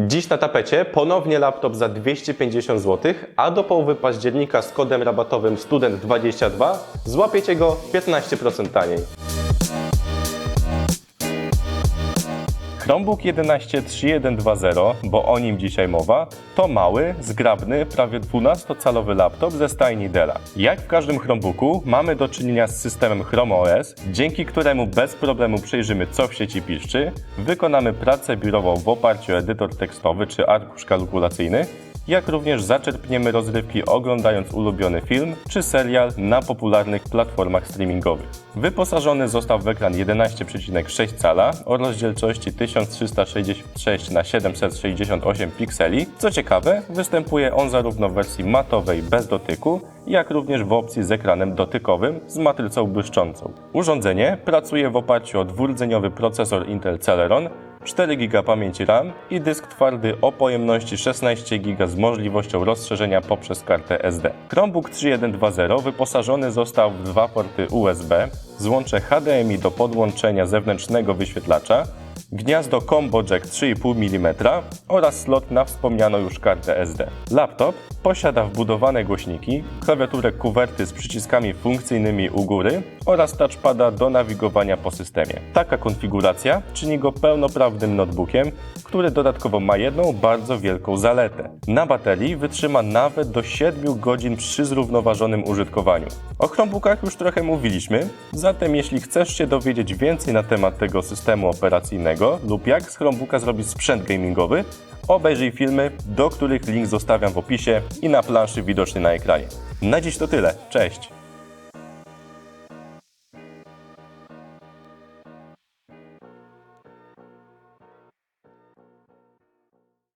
Dziś na tapecie ponownie laptop za 250 zł, a do połowy października z kodem rabatowym STUDENT22 złapiecie go 15% taniej. Chromebook 11 3120, bo o nim dzisiaj mowa, to mały, zgrabny, prawie 12-calowy laptop ze stajni Della. Jak w każdym Chromebooku, mamy do czynienia z systemem Chrome OS, dzięki któremu bez problemu przejrzymy co w sieci piszczy, wykonamy pracę biurową w oparciu o edytor tekstowy czy arkusz kalkulacyjny, jak również zaczerpniemy rozrywki oglądając ulubiony film czy serial na popularnych platformach streamingowych. Wyposażony został w ekran 11,6 cala o rozdzielczości 1366 x 768 pikseli. Co ciekawe, występuje on zarówno w wersji matowej bez dotyku, jak również w opcji z ekranem dotykowym z matrycą błyszczącą. Urządzenie pracuje w oparciu o dwurdzeniowy procesor Intel Celeron 4 GB pamięci RAM i dysk twardy o pojemności 16 GB z możliwością rozszerzenia poprzez kartę SD. Chromebook 3120 wyposażony został w dwa porty USB, złącze HDMI do podłączenia zewnętrznego wyświetlacza, gniazdo combo jack 3,5 mm oraz slot na wspomnianą już kartę SD. Laptop posiada wbudowane głośniki, klawiaturę kuwerty z przyciskami funkcyjnymi u góry oraz touchpada do nawigowania po systemie. Taka konfiguracja czyni go pełnoprawnym notebookiem, który dodatkowo ma jedną bardzo wielką zaletę. Na baterii wytrzyma nawet do 7 godzin przy zrównoważonym użytkowaniu. O Chromebookach już trochę mówiliśmy, zatem jeśli chcesz się dowiedzieć więcej na temat tego systemu operacyjnego lub jak z Chromebooka zrobić sprzęt gamingowy, obejrzyj filmy, do których link zostawiam w opisie i na planszy widoczny na ekranie. Na dziś to tyle. Cześć!